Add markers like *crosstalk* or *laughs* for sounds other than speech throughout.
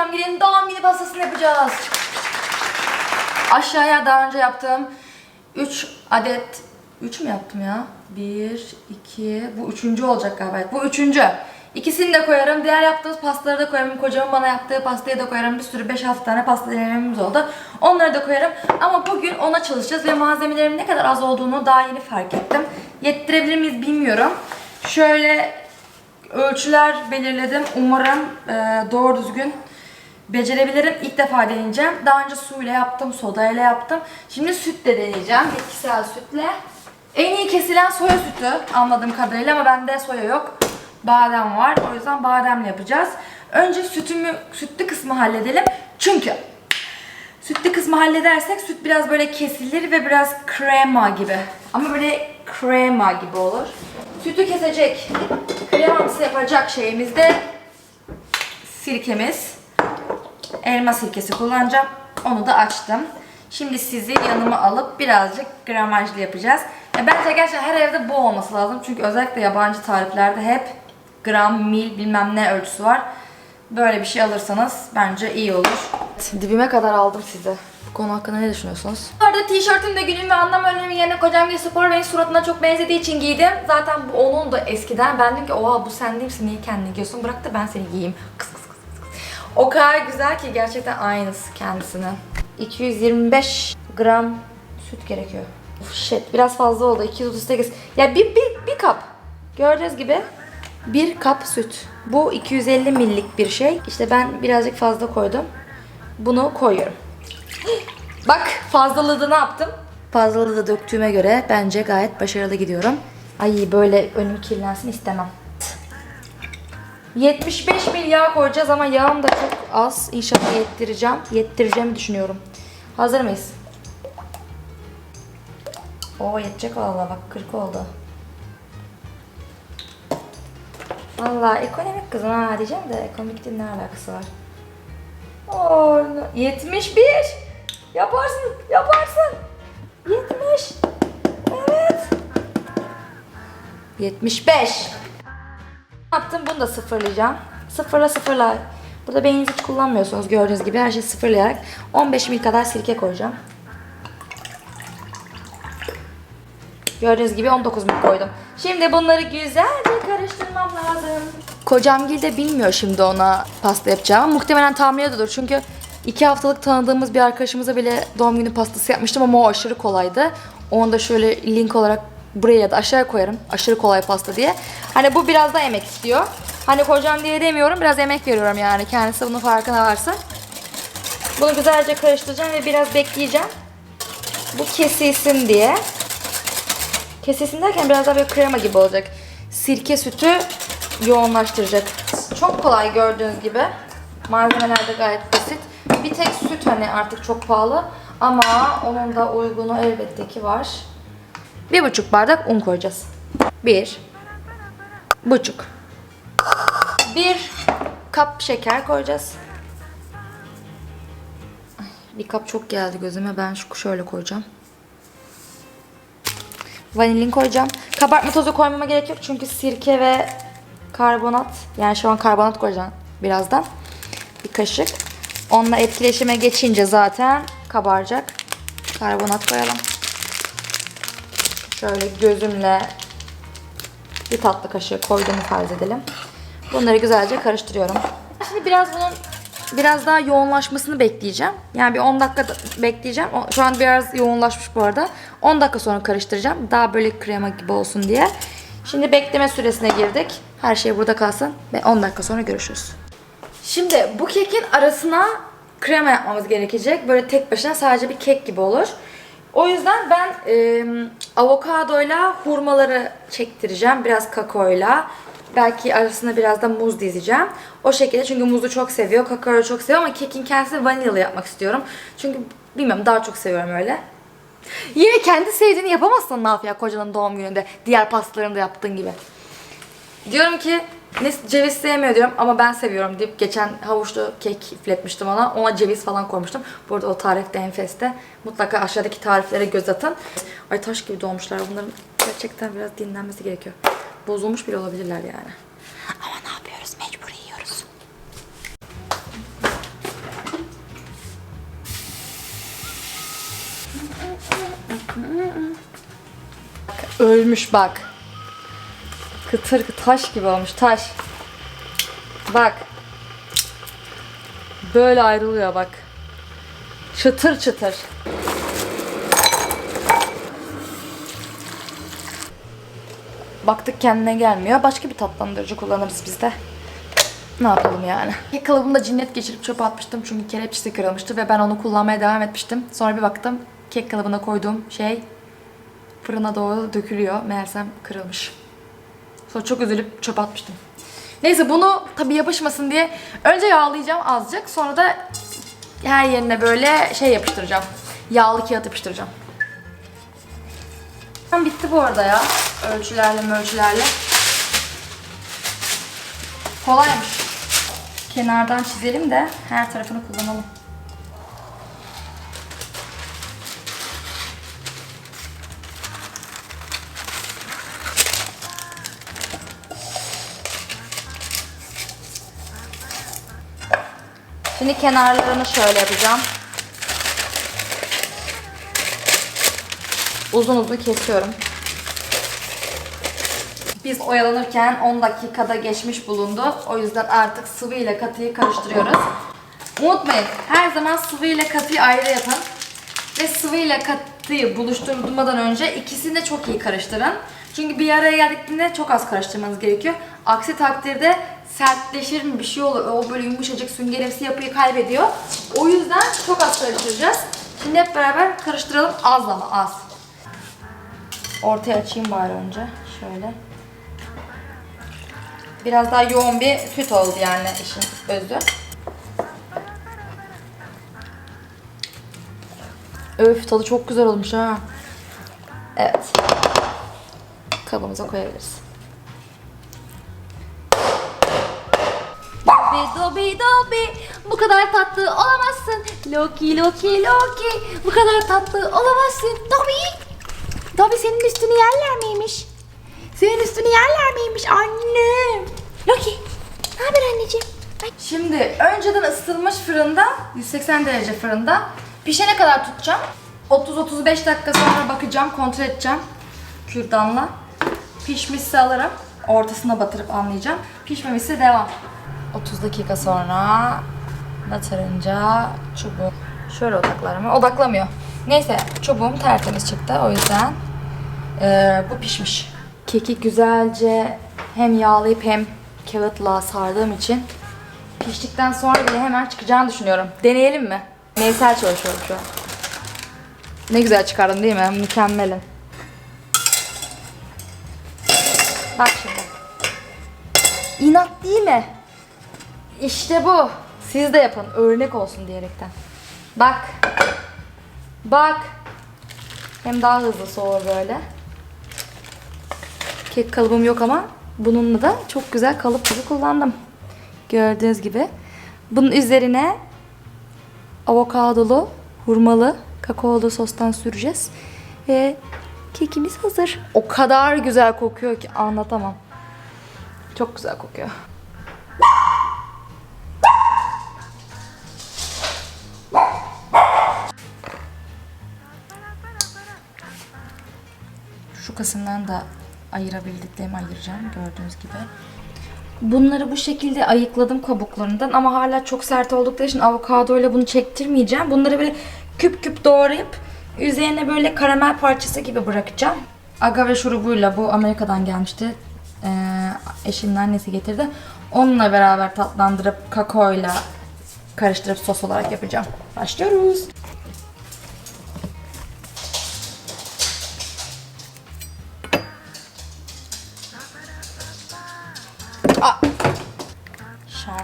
Kocamgil'in doğum günü pastasını yapacağız. Aşağıya daha önce yaptığım 3 adet 3 mü yaptım ya? 1, 2, bu üçüncü olacak galiba. Bu üçüncü. İkisini de koyarım. Diğer yaptığımız pastaları da koyarım. Kocamın bana yaptığı pastayı da koyarım. Bir sürü 5-6 tane pasta denememiz oldu. Onları da koyarım. Ama bugün ona çalışacağız ve malzemelerin ne kadar az olduğunu daha yeni fark ettim. Yettirebilir miyiz bilmiyorum. Şöyle ölçüler belirledim. Umarım e, doğru düzgün becerebilirim. İlk defa deneyeceğim. Daha önce suyla yaptım, sodayla yaptım. Şimdi sütle deneyeceğim. Bitkisel sütle. En iyi kesilen soya sütü anladığım kadarıyla ama bende soya yok. Badem var. O yüzden bademle yapacağız. Önce sütümü, sütlü kısmı halledelim. Çünkü Sütlü kısmı halledersek süt biraz böyle kesilir ve biraz krema gibi. Ama böyle krema gibi olur. Sütü kesecek, kremamsı yapacak şeyimiz de sirkemiz. Elma sirkesi kullanacağım. Onu da açtım. Şimdi sizi yanıma alıp birazcık gramajlı yapacağız. Ya bence gerçekten her evde bu olması lazım. Çünkü özellikle yabancı tariflerde hep gram, mil bilmem ne ölçüsü var. Böyle bir şey alırsanız bence iyi olur. Dibime kadar aldım size. Bu konu hakkında ne düşünüyorsunuz? Bu arada tişörtüm de günün ve anlam önlemi yerine kocam bir spor benim suratına çok benzediği için giydim. Zaten bu onun da eskiden. Ben dedim ki oha bu sen değil misin? Niye kendini giyiyorsun? Bırak da ben seni giyeyim. Kıs O kadar güzel ki gerçekten aynısı kendisinin. 225 gram süt gerekiyor. Of shit biraz fazla oldu. 238. Ya bir, bir, bir kap. Gördüğünüz gibi bir kap süt. Bu 250 millik bir şey. İşte ben birazcık fazla koydum. Bunu koyuyorum. *gasps* Bak fazlalığı ne yaptım? Fazlalığı da döktüğüme göre bence gayet başarılı gidiyorum. Ay böyle önüm kirlensin istemem. 75 mil yağ koyacağız ama yağım da çok az. İnşallah yettireceğim. Yettireceğimi düşünüyorum. Hazır mıyız? Oo yetecek valla bak 40 oldu. Valla ekonomik kızım ha diyeceğim de ekonomik ne alakası var? Oo, 71. Yaparsın, yaparsın. 70. Evet. 75. Ne yaptım? Bunu da sıfırlayacağım. Sıfırla sıfırla. Burada beyninizi hiç kullanmıyorsunuz gördüğünüz gibi. Her şeyi sıfırlayarak 15 mil kadar sirke koyacağım. Gördüğünüz gibi 19 mil koydum. Şimdi bunları güzelce karıştırmam lazım. Kocamgil de bilmiyor şimdi ona pasta yapacağım. Muhtemelen tahmin ediyordur çünkü iki haftalık tanıdığımız bir arkadaşımıza bile doğum günü pastası yapmıştım ama o aşırı kolaydı. Onu da şöyle link olarak buraya ya da aşağıya koyarım. Aşırı kolay pasta diye. Hani bu biraz da emek istiyor. Hani kocam diye demiyorum biraz emek veriyorum yani. Kendisi bunun farkına varsa. Bunu güzelce karıştıracağım ve biraz bekleyeceğim. Bu kesilsin diye. Kesilsin derken biraz daha böyle krema gibi olacak. Sirke sütü yoğunlaştıracak. Çok kolay gördüğünüz gibi. Malzemeler de gayet basit. Bir tek süt hani artık çok pahalı. Ama onun da uygunu elbette ki var. Bir buçuk bardak un koyacağız. Bir. Buçuk. Bir kap şeker koyacağız. Bir kap çok geldi gözüme. Ben şu şöyle koyacağım. Vanilin koyacağım. Kabartma tozu koymama gerek yok çünkü sirke ve karbonat yani şu an karbonat koyacağım birazdan. Bir kaşık. Onunla etkileşime geçince zaten kabaracak. Karbonat koyalım. Şöyle gözümle bir tatlı kaşığı koyduğumu farz edelim. Bunları güzelce karıştırıyorum. Şimdi biraz bunun biraz daha yoğunlaşmasını bekleyeceğim. Yani bir 10 dakika da bekleyeceğim. Şu an biraz yoğunlaşmış bu arada. 10 dakika sonra karıştıracağım. Daha böyle krema gibi olsun diye. Şimdi bekleme süresine girdik. Her şey burada kalsın ve 10 dakika sonra görüşürüz. Şimdi bu kekin arasına krema yapmamız gerekecek. Böyle tek başına sadece bir kek gibi olur. O yüzden ben e, avokadoyla hurmaları çektireceğim. Biraz kakaoyla. Belki arasına biraz da muz dizeceğim. O şekilde çünkü muzu çok seviyor, kakaoyu çok seviyor ama kekin kendisini vanilyalı yapmak istiyorum. Çünkü bilmiyorum daha çok seviyorum öyle. Yine kendi sevdiğini yapamazsın ya kocanın doğum gününde. Diğer pastalarında yaptığın gibi. Diyorum ki ne ceviz sevmiyor diyorum ama ben seviyorum deyip geçen havuçlu kek ifletmiştim ona. Ona ceviz falan koymuştum. Bu arada o tarif de enfeste. Mutlaka aşağıdaki tariflere göz atın. Ay taş gibi dolmuşlar bunların. Gerçekten biraz dinlenmesi gerekiyor. Bozulmuş bile olabilirler yani. Ama ne yapıyoruz? Mecbur yiyoruz. Ölmüş bak. Kıtır taş gibi olmuş taş. Bak. Böyle ayrılıyor bak. Çıtır çıtır. Baktık kendine gelmiyor. Başka bir tatlandırıcı kullanırız biz de. Ne yapalım yani? Kek kalıbımda cinnet geçirip çöpe atmıştım çünkü kelepçesi kırılmıştı ve ben onu kullanmaya devam etmiştim. Sonra bir baktım kek kalıbına koyduğum şey fırına doğru dökülüyor. Meğersem kırılmış. Sonra çok üzülüp çöpe atmıştım. Neyse bunu tabii yapışmasın diye önce yağlayacağım azıcık. Sonra da her yerine böyle şey yapıştıracağım. Yağlı kağıt yapıştıracağım. Tam bitti bu arada ya. Ölçülerle ölçülerle. Kolaymış. Kenardan çizelim de her tarafını kullanalım. Şimdi kenarlarını şöyle yapacağım. Uzun uzun kesiyorum. Biz oyalanırken 10 dakikada geçmiş bulundu. O yüzden artık sıvı ile katıyı karıştırıyoruz. Unutmayın her zaman sıvı ile katıyı ayrı yapın. Ve sıvı ile katıyı buluşturmadan önce ikisini de çok iyi karıştırın. Çünkü bir araya geldiklerinde çok az karıştırmanız gerekiyor. Aksi takdirde sertleşir mi bir şey olur. O böyle yumuşacık süngerimsi yapıyı kaybediyor. O yüzden çok az karıştıracağız. Şimdi hep beraber karıştıralım az ama az. Ortaya açayım bari önce. Şöyle. Biraz daha yoğun bir süt oldu yani işin özü. Öf tadı çok güzel olmuş ha. Evet. Kabımıza koyabiliriz. Dobi dobi bu kadar tatlı olamazsın. Loki loki loki bu kadar tatlı olamazsın. Dobi. Dobi senin üstünü yerler miymiş? Senin üstünü yerler miymiş annem? Loki ne haber anneciğim? Ay. Şimdi önceden ısıtılmış fırında 180 derece fırında pişene kadar tutacağım. 30-35 dakika sonra bakacağım kontrol edeceğim kürdanla. Pişmişse alırım ortasına batırıp anlayacağım. Pişmemişse devam. 30 dakika sonra batırınca çubuğu şöyle odaklar mı? Odaklamıyor. Neyse çubuğum tertemiz çıktı o yüzden ee, bu pişmiş. Keki güzelce hem yağlayıp hem kağıtla sardığım için piştikten sonra bile hemen çıkacağını düşünüyorum. Deneyelim mi? Neysel çalışıyorum şu an. Ne güzel çıkardım değil mi? Mükemmelim. Bak şimdi. İnat değil mi? İşte bu. Siz de yapın. Örnek olsun diyerekten. Bak. Bak. Hem daha hızlı soğur böyle. Kek kalıbım yok ama bununla da çok güzel kalıp gibi kullandım. Gördüğünüz gibi. Bunun üzerine avokadolu, hurmalı, kakaolu sostan süreceğiz. Ve kekimiz hazır. O kadar güzel kokuyor ki anlatamam. Çok güzel kokuyor. Şu kısımdan da ayırabildiklerimi ayıracağım gördüğünüz gibi. Bunları bu şekilde ayıkladım kabuklarından ama hala çok sert oldukları için avokado ile bunu çektirmeyeceğim. Bunları böyle küp küp doğrayıp üzerine böyle karamel parçası gibi bırakacağım. Agave şurubuyla bu Amerika'dan gelmişti. Ee, eşimin annesi getirdi. Onunla beraber tatlandırıp kakaoyla karıştırıp sos olarak yapacağım. Başlıyoruz.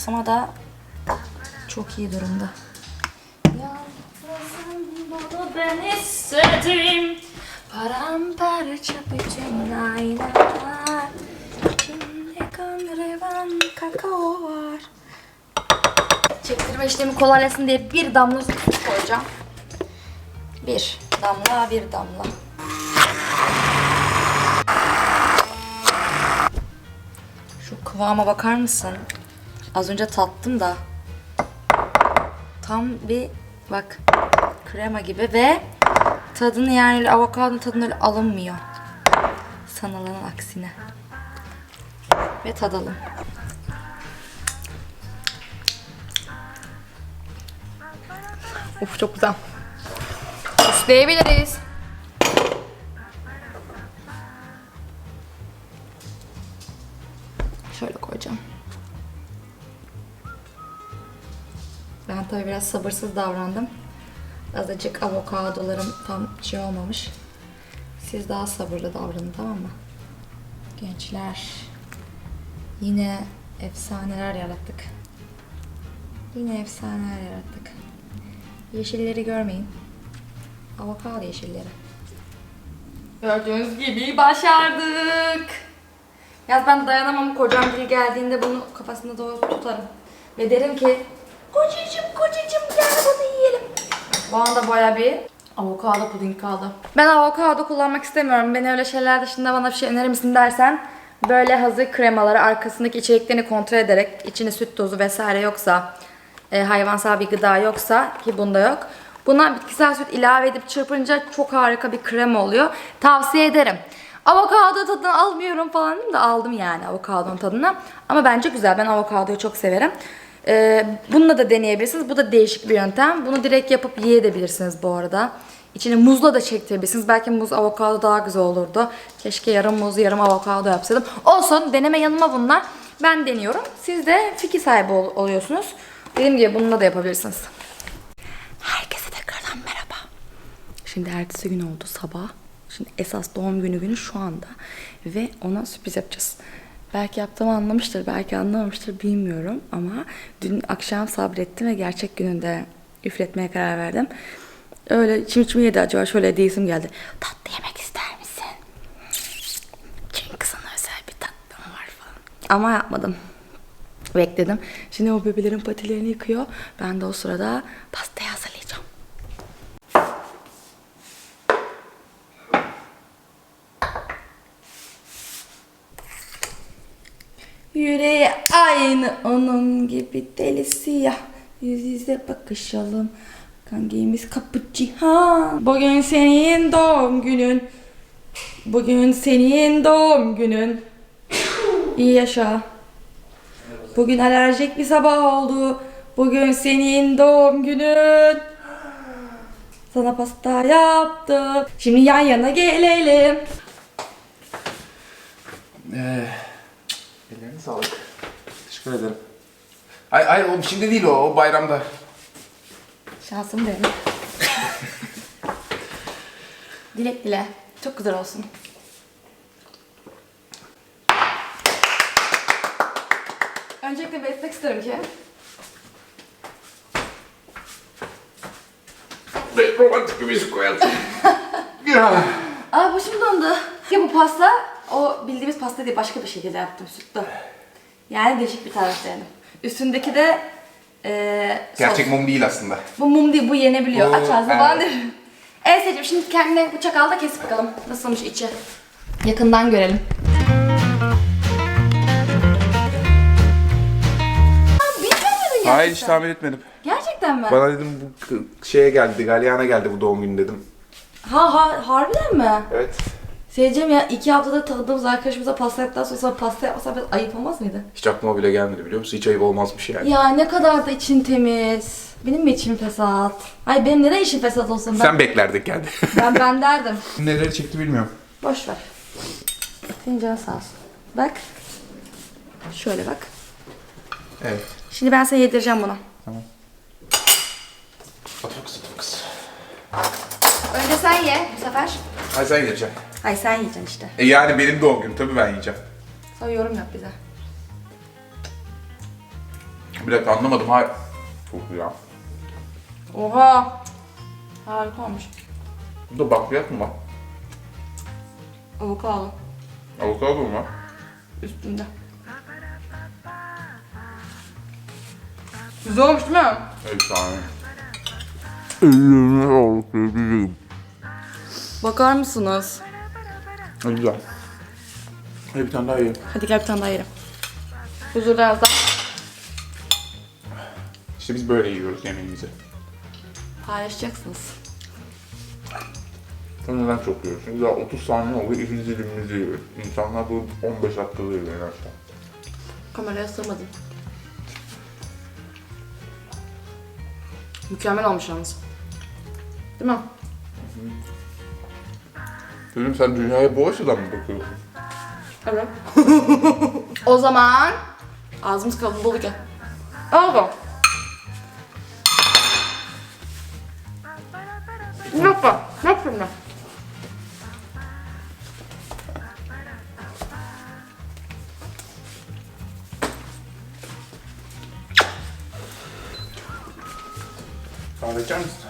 Şansıma da çok iyi durumda. Yalnızım ben istedim. Paramparça bütün aynalar. İçinde kan revan kakao var. Çektirme işlemi kolaylasın diye bir damla süt koyacağım. Bir damla, bir damla. Şu kıvama bakar mısın? Az önce tattım da. Tam bir bak krema gibi ve tadını yani öyle avokadonun tadını öyle alınmıyor. Sanılanın aksine. Ve tadalım. Of çok güzel. Süsleyebiliriz. Şöyle koyacağım. Ben tabii biraz sabırsız davrandım. Azıcık avokadolarım tam şey olmamış. Siz daha sabırlı davranın tamam mı? Gençler. Yine efsaneler yarattık. Yine efsaneler yarattık. Yeşilleri görmeyin. Avokado yeşilleri. Gördüğünüz gibi başardık. Yaz ben dayanamam kocam biri geldiğinde bunu kafasında doğru tutarım. Ve derim ki kocacım kocacım gel bunu yiyelim. Bu anda baya bir avokado puding kaldı. Ben avokado kullanmak istemiyorum. Beni öyle şeyler dışında bana bir şey önerir misin dersen böyle hazır kremaları arkasındaki içeriklerini kontrol ederek içinde süt tozu vesaire yoksa e, hayvansal bir gıda yoksa ki bunda yok. Buna bitkisel süt ilave edip çırpınca çok harika bir krema oluyor. Tavsiye ederim. Avokado tadını almıyorum falan dedim de aldım yani avokadonun tadını. Ama bence güzel. Ben avokadoyu çok severim. Ee, bununla da deneyebilirsiniz. Bu da değişik bir yöntem. Bunu direkt yapıp yiyebilirsiniz bu arada. İçine muzla da çektirebilirsiniz. Belki muz avokado daha güzel olurdu. Keşke yarım muz yarım avokado yapsaydım. Olsun deneme yanıma bunlar. Ben deniyorum. Siz de fikir sahibi ol- oluyorsunuz. Dediğim gibi bununla da yapabilirsiniz. Herkese tekrardan merhaba. Şimdi ertesi gün oldu sabah. Şimdi esas doğum günü günü şu anda. Ve ona sürpriz yapacağız. Belki yaptığımı anlamıştır, belki anlamamıştır bilmiyorum. Ama dün akşam sabrettim ve gerçek gününde üfletmeye karar verdim. Öyle içim içimi yedi acaba şöyle diyesim geldi. Tatlı yemek ister misin? Çünkü sana özel bir tatlım var falan. Ama yapmadım. Bekledim. Şimdi o bebelerin patilerini yıkıyor. Ben de o sırada pastayı hazırlayacağım. Yüreği aynı onun gibi deli siyah. Yüz yüze bakışalım. Hangimiz kapı cihan. Bugün senin doğum günün. Bugün senin doğum günün. İyi yaşa. Bugün alerjik bir sabah oldu. Bugün senin doğum günün. Sana pasta yaptım. Şimdi yan yana gelelim. Ee, ellerine sağlık. Teşekkür ederim. Ay ay o şimdi değil o, o bayramda. Şansım benim. *laughs* Dilek dile. Çok güzel olsun. Öncelikle belirtmek isterim ki Ve romantik bir müzik koyalım. *laughs* ya. Aa başım döndü. Ya bu pasta o bildiğimiz pasta değil başka bir şekilde yaptım sütlü. Yani değişik bir tarif denedim. Üstündeki de Gerçek sos. mum değil aslında. Bu mum değil bu yenebiliyor. Bu- Aç ağzını evet. derim. Evet Seçim şimdi kendine bıçak al da kesip bakalım. Nasılmış içi. Yakından görelim. Aa, gerçekten? Hayır hiç tahmin etmedim. Gerçekten mi? Bana dedim bu k- şeye geldi, Galyana geldi bu doğum günü dedim. Ha ha harbiden mi? Evet. Seyircim ya iki haftada tanıdığımız arkadaşımıza pasta yaptıktan sonra sana pasta yapmasam biraz ayıp olmaz mıydı? Hiç aklıma bile gelmedi biliyor musun? Hiç ayıp olmazmış yani. Ya ne kadar da için temiz. Benim mi içim fesat? Ay benim neden içim fesat olsun ben? Sen beklerdin kendi. *laughs* Ben ben derdim. Neleri çekti bilmiyorum. Boş ver. Senin canın sağ olsun. Bak. Şöyle bak. Evet. Şimdi ben sana yedireceğim bunu. Otur kız, otur kız. Önce sen ye bu sefer. Ay sen yiyeceksin. Hayır sen yiyeceksin işte. E yani benim doğum günüm tabii ben yiyeceğim. Sonra yorum yap bize. Bir dakika anlamadım hayır. Çok ya. Oha. Harika olmuş. Burada bakliyat mı var? Avokado Avokado mu var? üstünde. Güzel olmuş değil mi? Efsane. Bakar mısınız? Ne güzel. Hadi bir tane daha yiyelim. Hadi gel bir tane daha yiyelim. Huzurda yaz daha. İşte biz böyle yiyoruz yemeğimizi. Paylaşacaksınız. Neden çok yiyoruz? Çünkü daha 30 saniye oldu ikinci dilimimizi yiyoruz. İnsanlar bu 15 dakikada yiyor en aşağı. Kameraya sığmadım. Mükemmel olmuş yalnız. Değil mi? Dedim sen dünyaya bu açıdan mı bakıyorsun? Evet. *laughs* o zaman ağzımız kalın dolu gel. Al bakalım. Yok bak. Yok şimdi. Kahve içer misin?